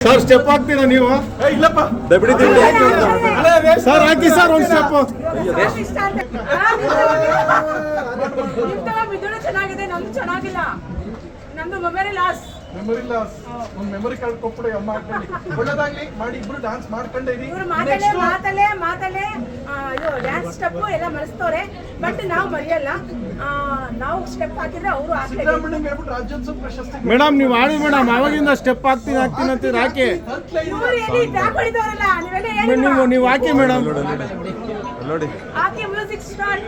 Sir step ಹಾಕ್ತೀರಾ ನೀವು? ಇಲ್ಲಪ್ಪ. ದಬಿಡಿ ಸರ್ ಹಾಕಿ ಸರ್ ಒಂದು ಸ್ಟೆಪ್ ಚೆನ್ನಾಗಿದೆ ನಮ್ದು ಚೆನ್ನಾಗಿಲ್ಲ. ನಮ್ದು ಮೊಬೈಲ್ ಲಾಸ್ ಮೆಮೊರಿ ಲಾಸ್ ಒಂದು ಮೆಮೊರಿ ಕಾರ್ಡ್ ಕೊಟ್ಬಿಡಿ ಅಮ್ಮ ಹಾಕೊಳ್ಳಿ ಒಳ್ಳೇದಾಗ್ಲಿ ಮಾಡಿ ಇಬ್ರು ಡಾನ್ಸ್ ಮಾಡ್ಕೊಂಡೇ ಇರಿ ಇವ್ರು ಮಾತಲ್ಲೇ ಮಾತಲ್ಲೇ ಮಾತಲ್ಲೇ ಇದು ಡ್ಯಾನ್ಸ್ ಸ್ಟೆಪ್ ಎಲ್ಲ ಮರೆಸ್ತವ್ರೆ ಬಟ್ ನಾವು ಮರೆಯಲ್ಲ ಆ, ನಾವು ಸ್ಟೆಪ್ ಹಾಕಿದ್ರೆ ಅವರು ಸಿದ್ದರಾಮಯ್ಯಂಗೆ ಹೇಳ್ಬಿಟ್ಟು ರಾಜ್ಯೋತ್ಸವ ಪ್ರಶಸ್ತಿ ಮೇಡಮ್ ನೀವು ಆಡಿ ಮೇಡಮ್ ಅವಾಗಿಂದ ಸ್ಟೆಪ್ ಹಾಕ್ತೀನಿ ಹಾಕ್ತೀನಿ ಅಂತ ಹಾಕಿ ಇವ್ರು ಎಲ್ಲಿ ಟ್ಯಾಪ್ ಹೊಡಿದವ್ರಲ್ಲ ನೀವೆಲ್ಲ ಹೇಳಿ ನೀವು ನೀವು ಹಾಕಿ ಮೇಡಮ್ ಹಾಕಿ ಮ್ಯೂಸಿಕ್ ಸ್ಟಾರ್ಟ್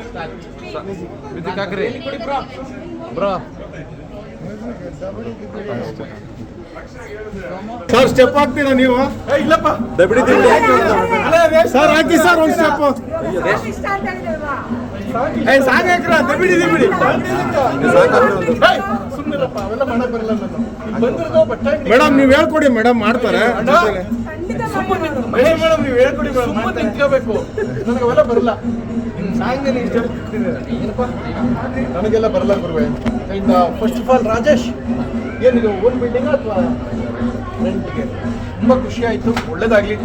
ಸರ್ ಸ್ಟೆಪ್ ಹಾಕ್ತೀರಾ ನೀವು? ಇಲ್ಲಪ್ಪ. ದಬಿಡಿ ಸರ್ ಹಾಕಿ ಸರ್ ಒಂದು ಸ್ಟೆಪ್ ಸಾಕಾಕ್ರ ದಬಿಡಿ ದಬಿಡಿ. ಮೇಡಮ್ ನೀವು ಹೇಳ್ಕೊಡಿ ಮೇಡಮ್ ಮಾಡ್ತಾರೆ. ನಿಂತ್ಕೊ- ಮೇಡಮ್ ನೀವು ಹೇಳ್ಕೊಡಿ ಸುಮ್ಮನೆ ನಿಂತ್ಕೋಬೇಕು ನನಗೆ ಅವೆಲ್ಲ ಬರಲ್ಲ. ಸಾಂಗ್ ಏನಪ್ಪ? ನನಗೆಲ್ಲ ಬರಲ್ಲ ಗುರುವೆ. ಇಂದ ಫಸ್ಟ್ ಆಫ್ ಆಲ್ ರಾಜೇಶ್ ಏನಿದು ಓನ್ ಬಿಲ್ಡಿಂಗ್ ಅಥವಾ ರೆಂಟ್ಗೆ ತುಂಬ ಖುಷಿ ಆಯಿತು ಒಳ್ಳೇದಾಗಲಿ.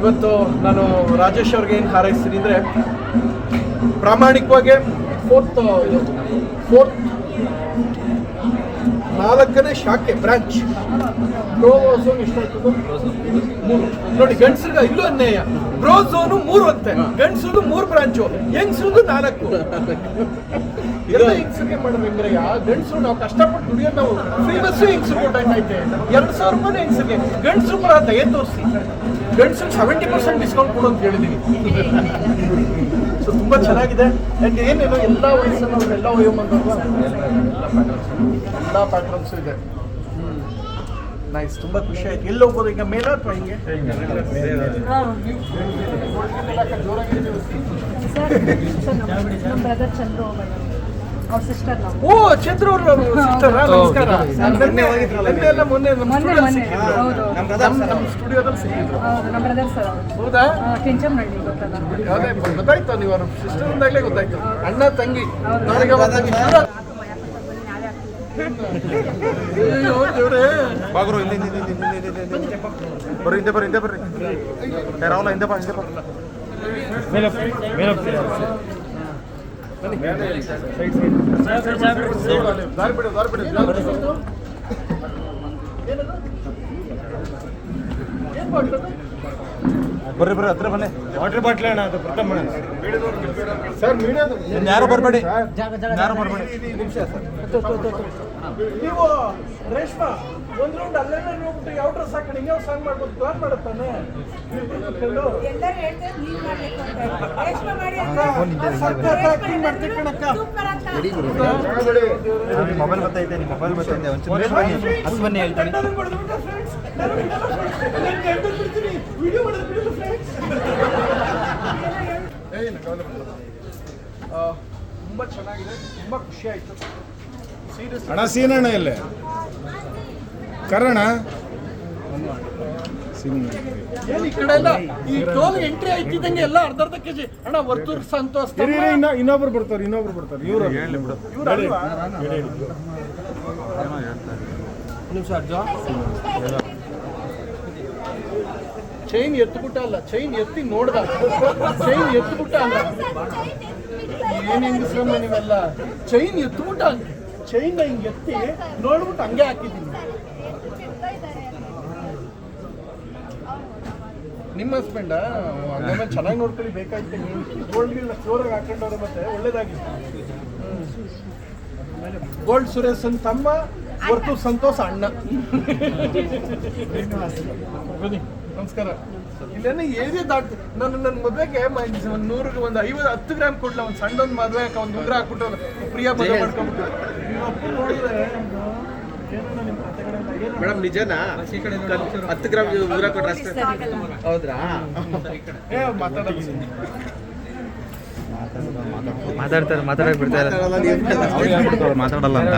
ಇವತ್ತು ನಾನು ರಾಜೇಶ್ ಅವ್ರಿಗೆ ಏನು ಹಾರೈಸ್ತೀನಿ ಅಂದರೆ ಪ್ರಾಮಾಣಿಕವಾಗಿ ಫೋರ್ತ್ ಇದು ಫೋರ್ತ್ ನಾಲ್ಕನೇ ಶಾಖೆ ಬ್ರಾಂಚ್ ಪ್ರೋಸೋನ್ ಝೋನ್ ಎಷ್ಟಾಯ್ತದು? ಮೂರು. ನೋಡಿ ಗಂಡಸ್ರಿಗೆ ಇಲ್ಲೂ ಅನ್ಯಾಯ. ಬ್ರೋ ಝೋನು ಮೂರು ಅಂತೆ ಗಂಡಸ್ರದ್ದು ಮೂರು ಬ್ರಾಂಚು ಹೆಂಗಸ್ರದ್ದು ನಾಲ್ಕು. ಎಲ್ಲ ಹೆಂಗಸರಿಗೆ ಮಾಡಿದ್ರೆ ಹೆಂಗ್ರಯ್ಯ ಗಂಡಸರು ನಾವು ಕಷ್ಟಪಟ್ಟು ದುಡಿಯೋದು ನಾವು ಹೆಂಗಸರು ಕೊಟ್ಟಾಗೈತೆ ಎರಡು ಸಾವಿರ ರೂಪಾಯಿ ಹೆಂಗಸರಿಗೆ. ಗಂಡಸರು ಕೂಡ ದಯ ತೋರಿಸಿ? ಗಂಡಸರಿಗೆ ಸೆವೆಂಟಿ ಪರ್ಸೆಂಟ್ ಡಿಸ್ಕೌಂಟ್ ಕೊಡು ಅಂತ ಸೊ ತುಂಬಾ ಚೆನ್ನಾಗಿದೆ. ಏನೇನು ಎಲ್ಲ ವಯಸ್ಸನ್ನು ಎಲ್ಲ ವಯೋಮಾನದವ್ರು ಎಲ್ಲ ಪ್ಯಾಟ್ರನ್ಸ್ ಇದೆ ನೈಸ್ ತುಂಬಾ ಖುಷಿ ಆಯ್ತು. ಎಲ್ಲಿ ಹೋಗ್ಬೋದು? ಈಗ ಮೇಲೆ ಅಥವಾ ಹಿಂಗೆ? ನಮ್ಮ ಬ್ರದರ್ ಚಂದ್ರು ಅವ್ರ ಸಿಸ್ಟರ್ ಓ ಚಂದ್ರ ಅವರು ಸಿಸ್ಟರ್ ನಮಸ್ಕಾರ. ನಿನ್ನೆ ಎಲ್ಲ ಮೊನ್ನೆ ನಮ್ಮ ಮೊನ್ನೆ ಸ್ಟುಡಿಯೋದಲ್ಲಿ ಸಿಕ್ಕಿದ್ರು ಹೌದು. ನಮ್ಮ ನಮ್ಮ ಸ್ಟುಡಿಯೋದಲ್ಲಿ ಸಿಕ್ಕಿದ್ರು. ಹೌದು ನಮ್ಮ ಬ್ರದರ್ ಸರ್ ಹೌದಾ? ಕೆಂಚಮ್ನಹಳ್ಳಿ ಗೊತ್ತಲ್ಲ. ಗೊತ್ತಾಯ್ತು ನೀವು ಅವ್ರ ಸಿಸ್ಟರ್ ಅಂದಾಗಲೇ ಗೊತ್ತಾಯ್ತು. ಅಣ್ಣ ತಂಗಿ. ಬಾಗ್ರು ಹಿಂದೆ ಹಿಂದೆ ಹಿಂದೆ ಹಿಂದೆ ಹಿಂದೆ ಹಿಂದೆ ಬರ್ರಿ ಹಿಂದೆ ಬರ್ರಿ ಹಿಂದೆ ಬರ್ರಿ ಏ ರಾಹುಲ ಹಿಂದೆ ಬಾ ಹಿಂದೆ ಬಾ ದಾರಿ ಬಿಡು ದಾರಿ ಬಿಡು ಏನ್ ಮಾಡ್ತದೆ ಬರ್ರಿ ಬರ್ರಿ ಹತ್ರ ಬನ್ನಿ. ವಾಟರ್ ಬಾಟ್ಲಿ ಅಣ್ಣ ಅದು ಪ್ರಥಮ ಸರ್ ಯಾರು ಬರಬೇಡಿ? ಯಾರು ಬರಬೇಡಿ? ನೀವು ರೇಷ್ಮಾ ಒಂದ್ ರೌಂಡ್ ಅಲ್ಲೇ ಹೋಗ್ಬಿಟ್ಟು ಯಾವ ಡ್ರೆಸ್ ಹಾಕೊಂಡು ಹಿಂಗೆ ಸಾಂಗ್ ಮಾಡ್ಬೋದು? ಪ್ಲಾನ್ ಮಾಡುತ್ತಾನೆ? ಎಲ್ಲರೂ ಹೇಳ್ತಾರೆ ನೀವ್ ಮಾಡ್ಬೇಕು ಅಂತ. ರೇಷ್ಮೆ ಮಾಡಿ ಅಂತ. ಸಖತ್ acting ಮಾಡ್ತೀರಿ ಕಣಕ್ಕ. ಸೂಪರ್ ಅಂತ. ಮೊಬೈಲ್ ಬರ್ತೈತೆ ನಿಮ್ಮ ಮೊಬೈಲ್ ಬರ್ತೈತೆ ಒಂಚೂರು ಬನ್ನಿ ಹೇಳ್ತೀನಿ. ತುಂಬಾ ಚೆನ್ನಾಗಿದೆ ತುಂಬಾ ಖುಷಿ ಆಯ್ತು. ಸೀರಿಯಸ್ ಅಣ್ಣ ಸೀನಣ್ಣ ಇಲ್ಲೇ. ಕರಣ ಏನ್ ಈ ಕಡೆ ಎಲ್ಲ ಈ ಟೋಲ್ ಎಂಟ್ರಿ ಆಯ್ತಿದ್ದಂಗೆ ಎಲ್ಲ ಅರ್ಧ ಅರ್ಧ ಕೆಜಿ. ಅಣ್ಣ ವರ್ತೂರ್ ಸಂತೋಷ್ ಇರಿ ಇರಿ, ಇನ್ನ ಇನ್ನೊಬ್ರು ಬರ್ತಾರೆ ಇನ್ನೊಬ್ರು ಬರ್ತಾರೆ. ಇವ್ರು. ಹೇಳಿ ಬಿಡು. ಇವ್ರು ಅಲ್ವಾ? ಚೈನ್ ಎತ್ಬಿಟ್ಟ ಅಲ್ಲ ಚೈನ್ ಎತ್ತಿ ನೋಡ್ದ. ಚೈನ್ ಎತ್ಬಿಟ್ಟ ಅಲ್ಲ ಏನ್ ಹೆಂಗಸ್ರಮ್ಮ ನೀವೆಲ್ಲ? ಚೈನ್ ಎತ್ಬಿಟ್ಟ ಚೈನ್ ಹಿಂಗ್ ಎತ್ತಿ ನೋಡ್ಬಿಟ್ಟು ಹಂಗೆ ಹಾಕಿದ್ದೀನಿ. ನಿಮ್ಮ ಹಸ್ಬೆಂಡ ಹಂಗಮ್ಮ ಚೆನ್ನಾಗಿ ನೋಡ್ಕೊಳ್ಳಿ ಬೇಕಾಯ್ತು ಗೋಲ್ಡ್ಗಿಲ್ಲ ಜೋರಾಗಿ ಹಾಕೊಂಡವ್ರೆ ಮತ್ತೆ ಒಳ್ಳೇದಾಗಿ ಗೋಲ್ಡ್ ಸುರೇಶನ್ ತಮ್ಮ ಹೊರತು ಸಂತೋಷ ಅಣ್ಣ. ಬನ್ನಿ ನಮಸ್ಕಾರ. ಇಲ್ಲೇನ ಏರಿಯಾ ದಾಟ್ ನಾನು ನನ್ನ ಮದುವೆಗೆ ಒಂದು ನೂರಿಗೆ ಒಂದು ಐವತ್ತು ಹತ್ತು ಗ್ರಾಮ್ ಕೊಡ್ಲ ಒಂದು ಸಣ್ಣ ಒಂದು ಮದುವೆ ಒಂದು ಉಂಗ್ರ ಹಾಕ್ಬಿಟ್ಟು ಪ್ರಿಯ ಮದುವೆ ಮಾಡ್ಕೊಂಡ್ಬಿಟ್ಟು. ಮೇಡಮ್ ನಿಜನಾ? ಹತ್ತು ಗ್ರಾಮ್ ಉಗ್ರ ಕೊಟ್ರೆ ಅಷ್ಟೇ. ಹೌದ್ರಾ? ಏ ಮಾತಾಡೋದು ಮಾತಾಡ್ತಾರೆ ಮಾತಾಡಕ್ ಬಿಡ್ತಾರೆ ಮಾತಾಡಲ್ಲ ಅಂತ.